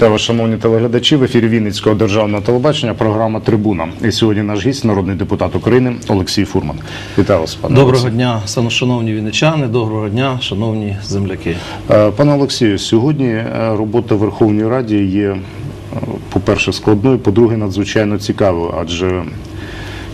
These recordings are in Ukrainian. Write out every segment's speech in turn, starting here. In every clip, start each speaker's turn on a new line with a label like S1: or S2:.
S1: Вітаю вас, шановні телеглядачі. В ефірі Вінницького державного телебачення. Програма Трибуна. І сьогодні наш гість, народний депутат України Олексій Фурман. Вітаю вас, пане
S2: Доброго
S1: Олексій.
S2: дня, шановні вінничани, доброго дня, шановні земляки.
S1: Е, Пане Олексію, сьогодні е, робота в Верховній Раді є, е, по-перше, складною, по-друге, надзвичайно цікавою, адже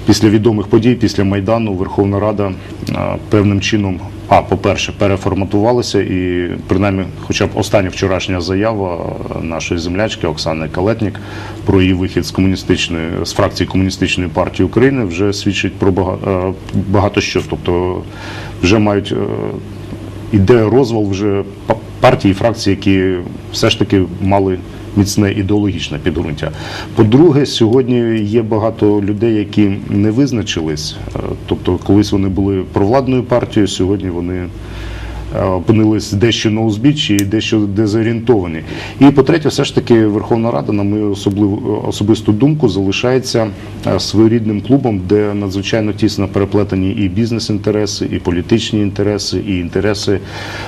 S1: після відомих подій, після Майдану, Верховна Рада е, певним чином, а, по-перше, переформатувалася і принаймні, хоча б остання вчорашня заява е, нашої землячки Оксани Калетнік про її вихід з комуністичної з фракції комуністичної партії України вже свідчить про бага- е, багато що. Тобто вже мають іде розвал вже па- партій і фракцій, які все ж таки мали міцне ідеологічне підґрунтя. По-друге, сьогодні є багато людей, які не визначились. Е, Тобто, колись вони були провладною партією, сьогодні вони опинились дещо на узбіччі і дещо дезорієнтовані. І по-третє, все ж таки Верховна Рада, на мою особисту думку, залишається е, своєрідним клубом, де надзвичайно тісно переплетені і бізнес-інтереси, і політичні інтереси, і інтереси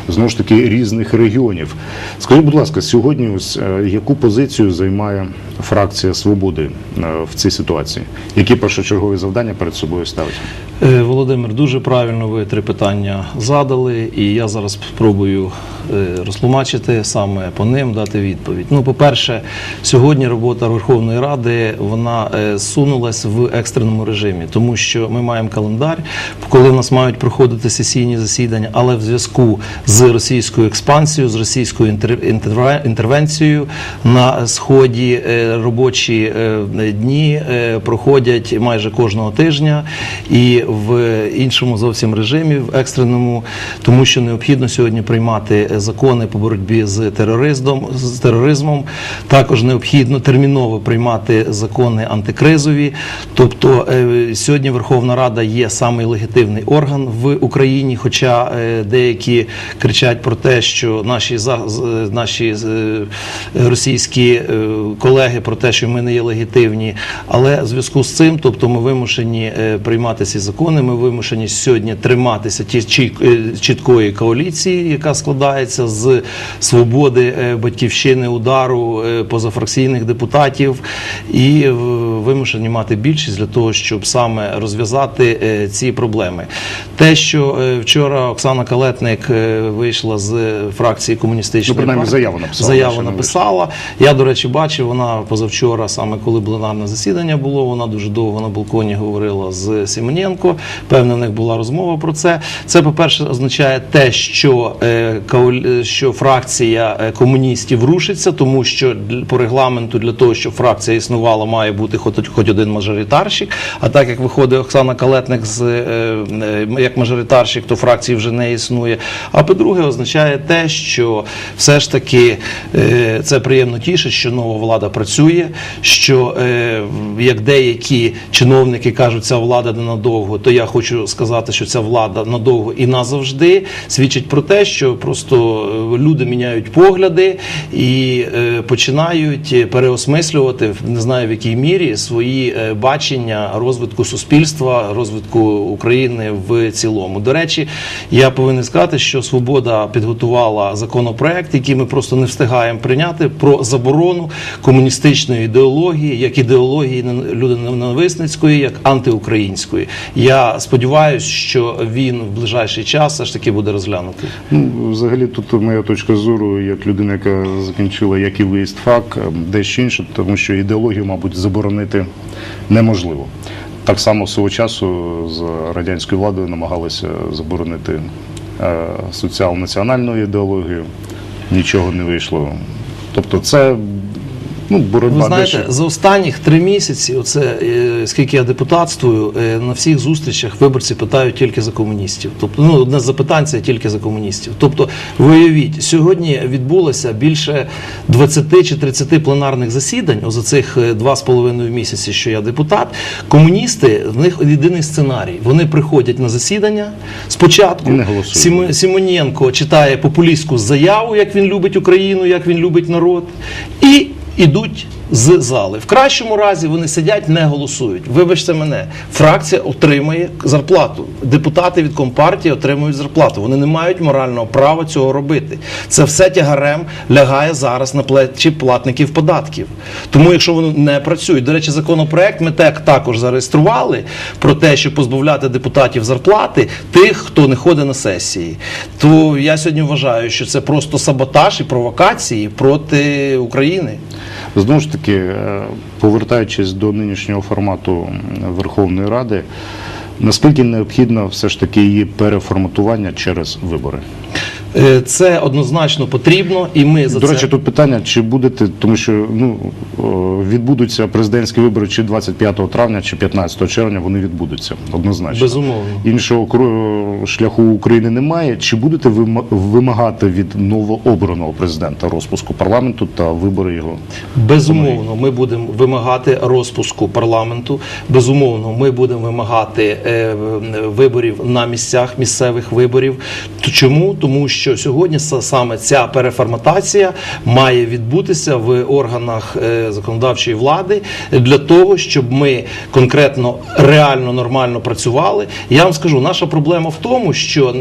S1: знову ж таки різних регіонів. Скажіть, будь ласка, сьогодні ось е, яку позицію займає фракція свободи е, в цій ситуації? Які першочергові завдання перед собою ставить?
S2: Е, Володимир, дуже правильно ви три питання задали, і я зараз спробую розтлумачити саме по ним дати відповідь. Ну, по-перше, сьогодні робота Верховної Ради вона е, сунулась в екстреному режимі, тому що ми маємо календар, коли в нас мають проходити сесійні засідання, але в зв'язку з російською експансією, з російською інтер- інтервенцією на сході е, робочі е, дні е, проходять майже кожного тижня і в іншому зовсім режимі, в екстреному, тому що необхідно сьогодні приймати е, закони по боротьбі з тероризмом, з тероризмом. Також необхідно терміново приймати закони антикризові. Тобто е, сьогодні Верховна Рада є самий легітимний орган в Україні, хоча е, деякі кричать про те, що наші е, наші російські колеги про те, що ми не є легітимні. Але в зв'язку з цим, тобто, ми вимушені приймати ці закони. Ми вимушені сьогодні триматися ті чіт- чіткої коаліції, яка складається з свободи е, батьківщини удару е, позафракційних депутатів, і вимушені мати більшість для того, щоб саме розв'язати е, ці проблеми. Те, що вчора Оксана Калетник вийшла з фракції комуністичної
S1: Ну,
S2: партії,
S1: заяву написала,
S2: заяву написала. Я, до речі, бачив, вона позавчора, саме коли пленарне засідання було, вона дуже довго на балконі говорила з Сімоненко. Певно, в них була розмова про це. Це, по-перше, означає те, що, кауль- що фракція е, комуністів рушиться, тому що по регламенту для того, щоб фракція існувала, має бути хоч, один мажоритарщик. А так як виходить Оксана Калетник з е, е, як мажоритарщик, то фракції вже не існує. А по-друге, означає те, що все ж таки е, це приємно тішить, що нова влада працює. Що е, як деякі чиновники кажуть, ця влада ненадовго, то я хочу сказати, що ця влада надовго і назавжди свідчить про те, що просто е, люди міняють погляди і е, починають переосмислювати в- не знаю в якій мірі свої е, бачення розвитку суспільства, розвитку України в цілому. До речі, я повинен сказати, що свобода підготувала законопроект, який ми просто не встигаємо прийняти про заборону комуністичної ідеології, як ідеології людиноненависницької, як антиукраїнської. Я сподіваюся, що він в ближайший час все ж таки буде розглянутий.
S1: Ну, взагалі, тут моя точка зору, як людина, яка закінчила як і виїзд фак, дещо інше, тому що ідеологію, мабуть, заборонити неможливо. Так само свого часу з радянською владою намагалися заборонити е, соціал-національну ідеологію. Нічого не вийшло. Тобто, це ну, боротьба
S2: Ви знаєте,
S1: дещо.
S2: за останніх три місяці, оце е, скільки я депутатствую, е, на всіх зустрічах виборці питають тільки за комуністів. Тобто, ну одне з запитань це тільки за комуністів. Тобто, виявіть, сьогодні відбулося більше 20 чи 30 пленарних засідань за цих е, два з половиною місяці, що я депутат. Комуністи в них єдиний сценарій. Вони приходять на засідання спочатку.
S1: Не.
S2: Сімо- Сімоненко читає популістську заяву, як він любить Україну, як він любить народ, і ідуть з зали. В кращому разі вони сидять, не голосують. Вибачте мене, фракція отримує зарплату. Депутати від компартії отримують зарплату. Вони не мають морального права цього робити. Це все тягарем лягає зараз на плечі платників податків. Тому, якщо вони не працюють, до речі, законопроект ми так також зареєстрували про те, щоб позбавляти депутатів зарплати тих, хто не ходить на сесії. То я сьогодні вважаю, що це просто саботаж і провокації проти України.
S1: Знову ж таки, е, повертаючись до нинішнього формату Верховної Ради, наскільки необхідно все ж таки її переформатування через вибори?
S2: Е, Це однозначно потрібно, і ми за
S1: До
S2: це
S1: речі, тут питання, чи будете, тому що ну відбудуться президентські вибори чи 25 травня, чи 15 червня, вони відбудуться однозначно.
S2: безумовно.
S1: Іншого шляху України немає. Чи будете ви вимагати від новообраного президента розпуску парламенту та вибори його?
S2: Безумовно, ми будемо вимагати розпуску парламенту. Безумовно, ми будемо вимагати е, виборів на місцях місцевих виборів. Чому? Тому що сьогодні саме ця переформатація має відбутися в органах е, законодавчої влади для того, щоб ми конкретно реально нормально працювали. Я вам скажу, наша проблема в тому, що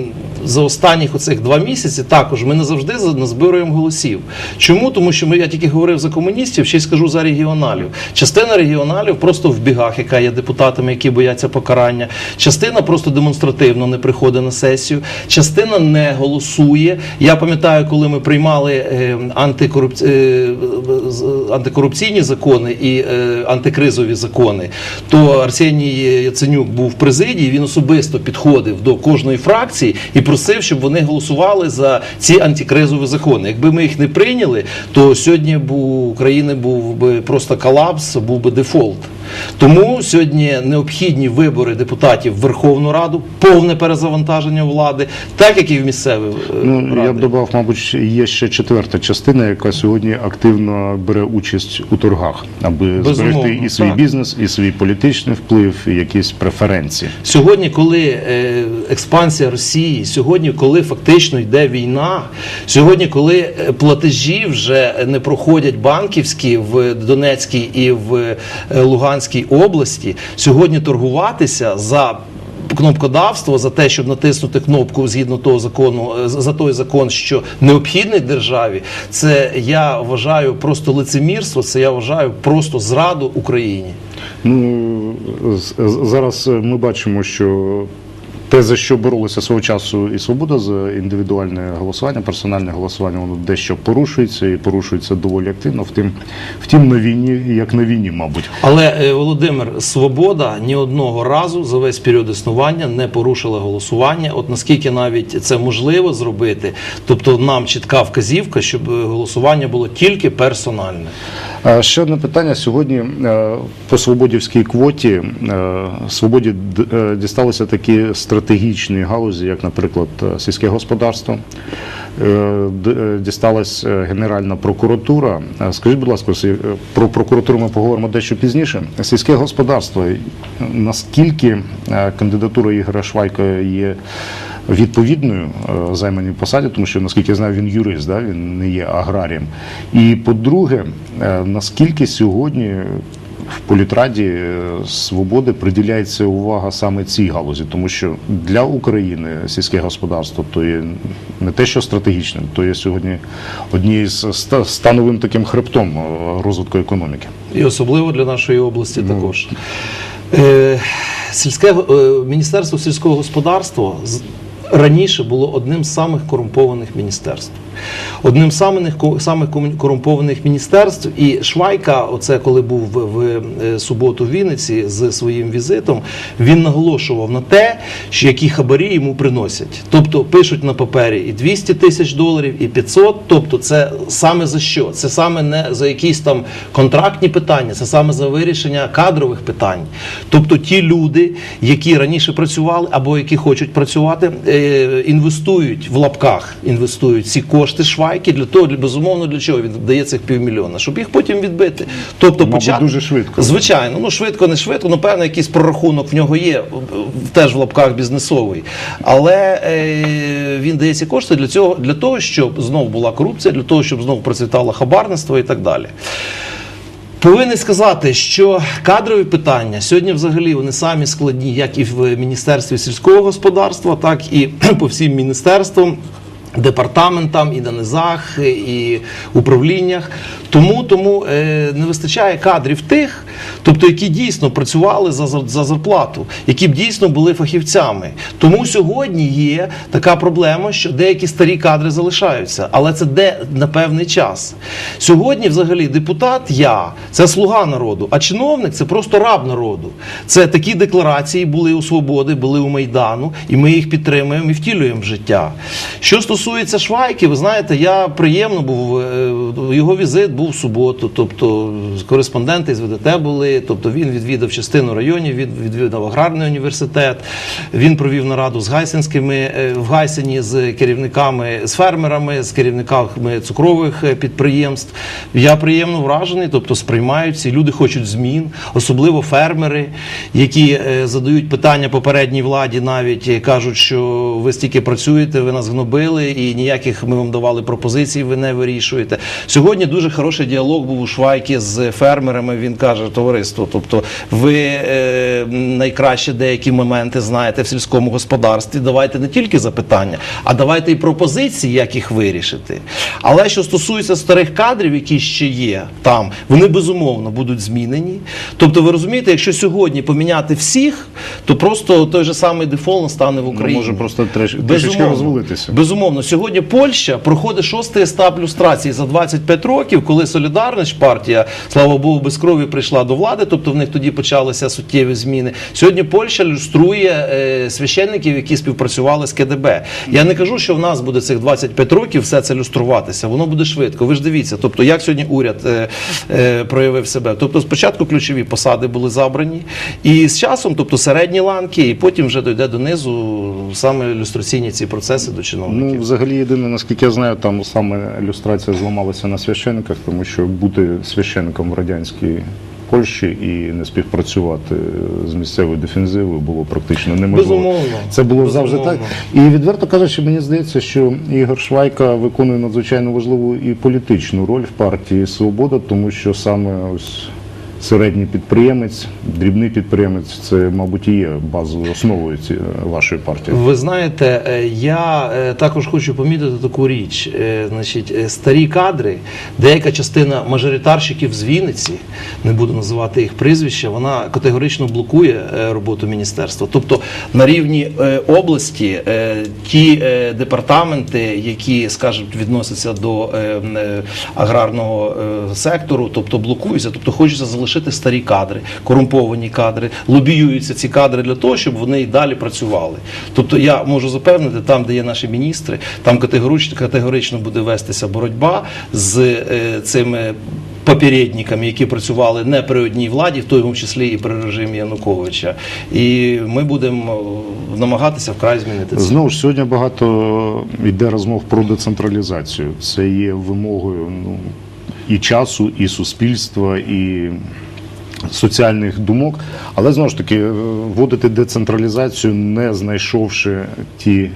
S2: за останніх оцих два місяці також ми не завжди за- назбируємо голосів. Чому? Тому що ми я тільки говорив за комуністів, ще й скажу за регіоналів. Частина регіоналів просто в бігах, яка є депутатами, які бояться покарання. Частина просто демонстративно не приходить на сесію. Частина не голосує. Я пам'ятаю, коли ми приймали е, антикорупці... е, антикорупційні закони і е, антикризові закони, то Арсеній Яценюк був в президії. Він особисто підходив до кожної фракції і просив, щоб вони голосували за ці антикризові закони. Якби ми їх не прийняли, то сьогодні б у України був би просто колапс, був би дефолт. Тому сьогодні необхідні вибори депутатів в Верховну Раду, повне перезавантаження влади, так як і в місцеві е,
S1: Ну я б
S2: ради.
S1: додав, мабуть, є ще четверта частина, яка сьогодні активно бере участь у торгах, аби
S2: Безумовно,
S1: зберегти і свій
S2: так.
S1: бізнес, і свій політичний вплив, і якісь преференції.
S2: Сьогодні, коли е, експансія Росії, сьогодні, коли фактично йде війна, сьогодні, коли е, платежі вже не проходять банківські в Донецькій і в е, Луганській області, сьогодні торгуватися за Кнопкодавство за те, щоб натиснути кнопку згідно того закону, е, за той закон, що необхідний державі, це я вважаю просто лицемірство. Це я вважаю просто зраду Україні.
S1: Ну зараз ми бачимо, що те, за що боролися свого часу і свобода за індивідуальне голосування, персональне голосування, воно дещо порушується і порушується доволі активно. Втім, втім, на війні, як на війні, мабуть.
S2: Але е, Володимир, свобода ні одного разу за весь період існування не порушила голосування. От наскільки навіть це можливо зробити, тобто нам чітка вказівка, щоб е, голосування було тільки персональне.
S1: Ще одне питання сьогодні е, по свободівській квоті. е, Свободі е, дісталися такі стратегічні галузі, як, наприклад, сільське господарство. Дісталась Генеральна прокуратура. Скажіть, будь ласка, про прокуратуру ми поговоримо дещо пізніше. Сільське господарство. Наскільки кандидатура Ігоря Швайка є відповідною займаній посаді, тому що наскільки я знаю, він юрист, да? він не є аграрієм. І по-друге, наскільки сьогодні в політраді е, свободи приділяється увага саме цій галузі, тому що для України сільське господарство то є не те, що стратегічним, то є сьогодні однією з становим таким хребтом е, розвитку економіки.
S2: І особливо для нашої області також. Е, сільське, е, Міністерство сільського господарства раніше було одним з самих корумпованих міністерств. Одним з самих, самих корумпованих міністерств. І Швайка, оце коли був в, в е, суботу в Вінниці з своїм візитом, він наголошував на те, що які хабарі йому приносять. Тобто пишуть на папері і 200 тисяч доларів, і 500. Тобто, це саме за що? Це саме не за якісь там контрактні питання, це саме за вирішення кадрових питань. Тобто, ті люди, які раніше працювали або які хочуть працювати, е, інвестують в лапках, інвестують ці кошти швайки для того, для- безумовно, для чого він дає цих півмільйона, щоб їх потім відбити. Тобто, почати
S1: дуже швидко.
S2: Звичайно, ну швидко, не швидко, ну певно, якийсь прорахунок в нього є, теж в лапках бізнесовий. Але е, він дає ці кошти для цього, для того, щоб знов була корупція, для того, щоб знов процвітало хабарництво і так далі. Повинен сказати, що кадрові питання сьогодні взагалі вони самі складні, як і в Міністерстві сільського господарства, так і по всім міністерствам. Департаментам і на низах, і управліннях, тому тому е, не вистачає кадрів тих, тобто які дійсно працювали за, за зарплату, які б дійсно були фахівцями. Тому сьогодні є така проблема, що деякі старі кадри залишаються, але це де на певний час. Сьогодні, взагалі, депутат я це слуга народу, а чиновник це просто раб народу. Це такі декларації були у свободи, були у майдану, і ми їх підтримуємо і втілюємо в життя. Що стосується Швайки, ви знаєте, я приємно був е, його візит був в суботу. Тобто кореспонденти з ВДТ були. Тобто він відвідав частину районів, від- відвідав аграрний університет. Він провів нараду з гайсинськими е, в Гайсині з керівниками, з фермерами, з керівниками цукрових е, підприємств. Я приємно вражений, тобто сприймають ці люди хочуть змін, особливо фермери, які задають питання попередній владі, навіть кажуть, що ви стільки працюєте, ви нас гнобили, і ніяких ми вам давали пропозицій, ви не вирішуєте. Сьогодні дуже хороший діалог був у Швайки з фермерами. Він каже, товариство, тобто ви е, найкраще деякі моменти знаєте в сільському господарстві. Давайте не тільки запитання, а давайте і пропозиції, як їх вирішити. Але що стосується старих кадрів, які ще є там, вони безумовно будуть змінені. Тобто, ви розумієте, якщо сьогодні поміняти всіх, то просто той же самий дефолт настане в Україні.
S1: Ну, може просто треш- трішечки розвалитися.
S2: Безумовно, сьогодні Польща проходить шостий етап люстрації за 25 років, коли Солідарність партія, слава Богу, без крові прийшла до влади, тобто в них тоді почалися суттєві зміни. Сьогодні Польща люструє е, священників, які співпрацювали з КДБ. Я не кажу, що в нас буде цих 25 років все це люструватися. Воно буде швидко. Ви ж дивіться, тобто як сьогодні уряд е, е, проявив себе. Тобто, спочатку ключові посади були забрані, і з часом, тобто середні ланки, і потім вже дойде донизу саме люстраційні ці процеси до чиновників.
S1: Взагалі, єдине, наскільки я знаю, там саме ілюстрація зламалася на священниках, тому що бути священником в радянській Польщі і не співпрацювати з місцевою дефензивою було практично неможливо.
S2: Безумовно.
S1: Це було завжди так. І відверто кажучи, мені здається, що Ігор Швайка виконує надзвичайно важливу і політичну роль в партії Свобода, тому що саме ось. Середній підприємець, дрібний підприємець це, мабуть, і є базовою основою ці- вашої партії.
S2: Ви знаєте, е, я е, також хочу помітити таку річ. Е, Значить, е, старі кадри, деяка частина мажоритарщиків з Вінниці, не буду називати їх прізвища, вона категорично блокує е, роботу міністерства. Тобто на рівні е, області е, ті е, департаменти, які, скажімо, відносяться до е, е, аграрного е, сектору, тобто блокуються, тобто хочеться залишити старі кадри, корумповані кадри, лобіюються ці кадри для того, щоб вони і далі працювали. Тобто я можу запевнити, там, де є наші міністри, там категорично, категорично буде вестися боротьба з е, цими. Попередниками, які працювали не при одній владі, в тому числі і при режимі Януковича, і ми будемо е, намагатися вкрай змінити це.
S1: Знову ж сьогодні багато йде розмов про децентралізацію. Це є вимогою ну, і часу, і суспільства, і соціальних думок. Але знову ж таки, е, вводити децентралізацію, не знайшовши ті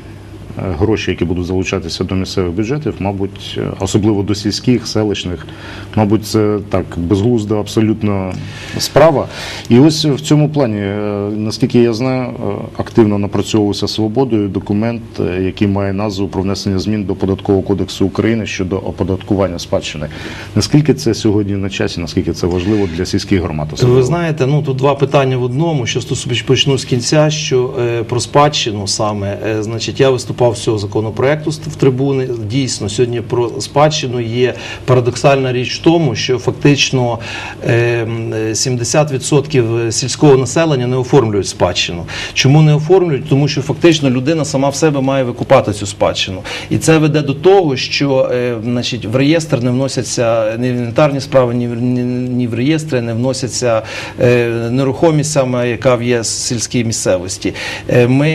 S1: гроші, які будуть залучатися до місцевих бюджетів, мабуть, е, особливо до сільських, селищних, мабуть, це так безглузда абсолютно справа. І ось в цьому плані, е, наскільки я знаю, е, активно напрацьовувався свободою документ, е, який має назву про внесення змін до податкового кодексу України щодо оподаткування спадщини. Наскільки це сьогодні на часі, наскільки це важливо для сільських громад?
S2: Ви знаєте, ну тут два питання в одному. Що почну з кінця, що е, про спадщину саме, е, значить, я виступав з цього законопроекту в трибуни. Дійсно, сьогодні про спадщину є парадоксальна річ в тому, що фактично е, м, е, 70% сільського населення не оформлюють спадщину. Чому не оформлюють? Тому що фактично людина сама в себе має викупати цю спадщину. І це веде до того, що е, значить, в реєстр не вносяться ні в інвентарні справи, ні, в- реєстри не вносяться е, нерухомість, саме яка є сільській місцевості. Е, ми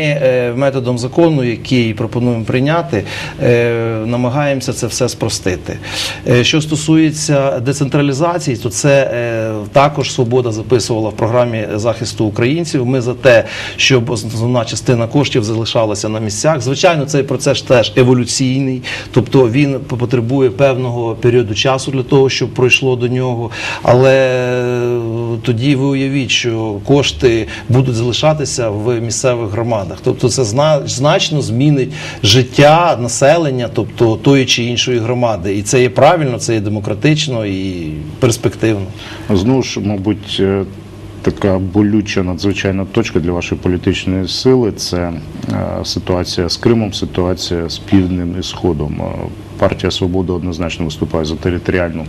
S2: методом закону, який пропонуємо прийняти, е, намагаємося це все спростити. Е, Що стосується децентралізації, то це е, також свобода записувала в програмі захисту українців. Ми за те, щоб основна частина коштів залишалася на місцях. Звичайно, цей процес теж еволюційний, тобто він потребує певного періоду часу для того, щоб пройшло до нього. Але тоді ви уявіть, що кошти будуть залишатися в місцевих громадах. Тобто, це зна- значно змінить життя населення, тобто тої чи іншої громади. І це є правильно, це є демократично і перспективно.
S1: Знову ж, мабуть, е, така болюча надзвичайна точка для вашої політичної сили це е, ситуація з Кримом, ситуація з Півднем і Сходом. Е, Партія Свобода однозначно виступає за територіальну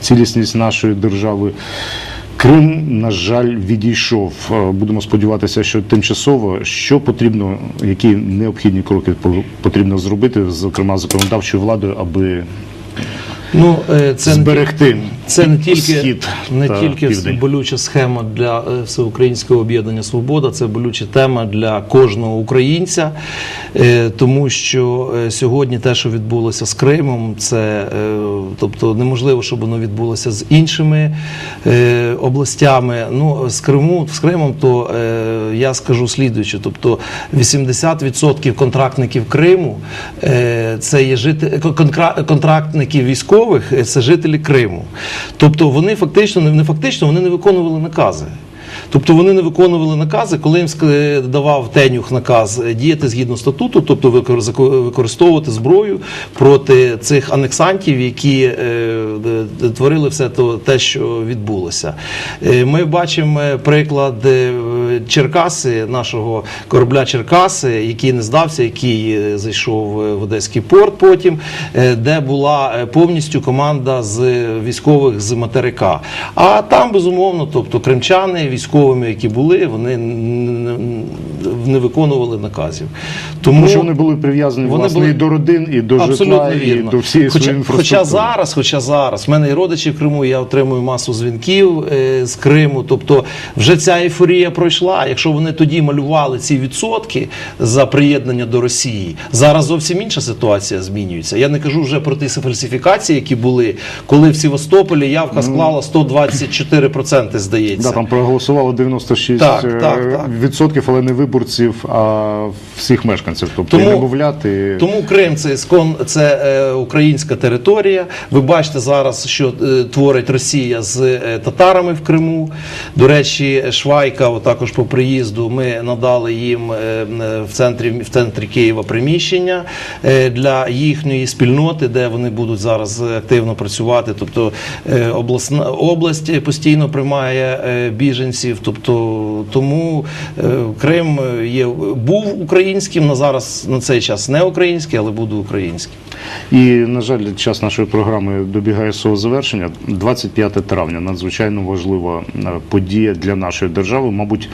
S1: цілісність нашої держави. Крим, на жаль, відійшов. Е, Будемо сподіватися, що тимчасово що потрібно, які необхідні кроки по- потрібно зробити, зокрема законодавчою владою, аби
S2: Ну, це
S1: зберегти
S2: Це не тільки,
S1: схід
S2: не тільки
S1: південь.
S2: болюча схема для е, всеукраїнського об'єднання Свобода, це болюча тема для кожного українця, Е, тому що е, сьогодні те, що відбулося з Кримом, це тобто неможливо, щоб воно відбулося з іншими областями. Ну з Криму з Кримом, то я скажу слідуюче, тобто 80% контрактників Криму це є жити контрактників військових, е, це жителі Криму. Тобто вони фактично не фактично вони не виконували накази. Тобто вони не виконували накази, коли їм давав Тенюх наказ е, діяти згідно статуту, тобто використовувати зброю проти цих анексантів, які е, творили все те, що відбулося. Е, Ми бачимо приклад Черкаси, нашого корабля Черкаси, який не здався, який зайшов в Одеський порт потім, де була повністю команда з військових з материка. А там, безумовно, тобто кримчани, військовими, які були, вони не виконували наказів. Тому
S1: що вони були прив'язані власне
S2: були-
S1: і до родин, і до
S2: Абсолютно
S1: житла,
S2: вірно.
S1: і до всієї
S2: хоча,
S1: своєї інфраструктури.
S2: хоча зараз, хоча зараз, в мене і родичі в Криму, я отримую масу дзвінків е, з Криму. Тобто вже ця ейфорія пройшла. Якщо вони тоді малювали ці відсотки за приєднання до Росії, зараз зовсім інша ситуація змінюється. Я не кажу вже про ті фальсифікації, які були, коли в Севастополі явка склала 124%, здається.
S1: Да, там проголосувало 96
S2: Так,
S1: е,
S2: так, так.
S1: відсотків, але не виборців, а всіх мешканців. Тобто
S2: Тому-
S1: і немовляти.
S2: Тому Крим це іскон, це е, українська територія. Ви бачите зараз, що е, творить Росія з е, татарами в Криму. До речі, Швайка, також по приїзду, ми надали їм е, е, в центрі в центрі Києва приміщення е, для їхньої спільноти, де вони будуть зараз активно працювати. Тобто е, обласна область постійно приймає е, біженців. Тобто тому е, Крим є був українським, на зараз на цей час не український, але буде українським.
S1: І, на жаль, час нашої програми добігає свого завершення. 25 травня надзвичайно важлива е, подія для нашої держави. Мабуть,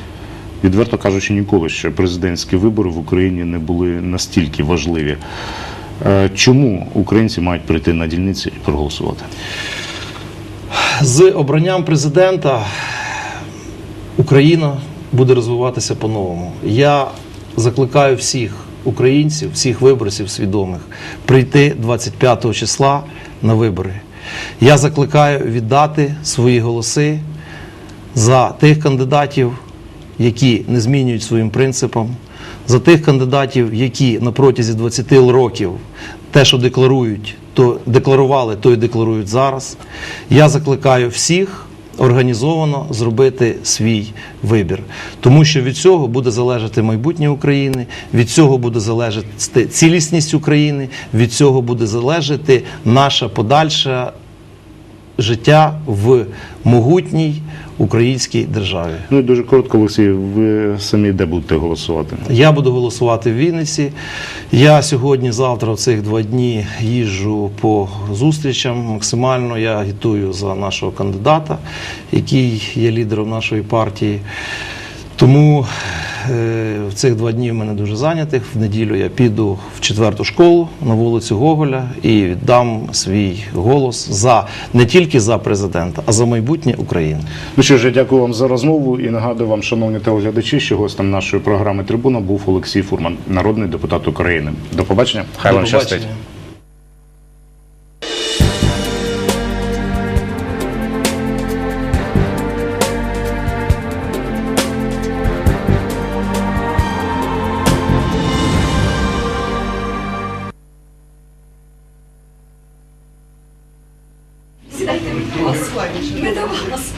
S1: відверто кажучи, ніколи ще президентські вибори в Україні не були настільки важливі. Е, Чому українці мають прийти на дільниці і проголосувати?
S2: З обранням президента Україна буде розвиватися по-новому. Я закликаю всіх українців, всіх виборців свідомих прийти 25 числа на вибори. Я закликаю віддати свої голоси за тих кандидатів, які не змінюють своїм принципам, за тих кандидатів, які на протязі 20 років те, що декларують, то декларували, то і декларують зараз. Я закликаю всіх організовано зробити свій вибір, тому що від цього буде залежати майбутнє України, від цього буде залежати цілісність України, від цього буде залежати наша подальша життя в могутній українській державі.
S1: Ну і дуже коротко, Олексій, ви самі де будете голосувати?
S2: Я буду голосувати в Вінниці. Я сьогодні, завтра, в цих два дні їжджу по зустрічам. Максимально я агітую за нашого кандидата, який є лідером нашої партії. Тому е, в цих два дні в мене дуже зайнятих. В неділю я піду в четверту школу на вулицю Гоголя і віддам свій голос за не тільки за президента, а за майбутнє України.
S1: Ну що ж, я дякую вам за розмову і нагадую вам, шановні телеглядачі, що гостем нашої програми Трибуна був Олексій Фурман, народний депутат України. До побачення. Хай
S2: До
S1: вам щастить.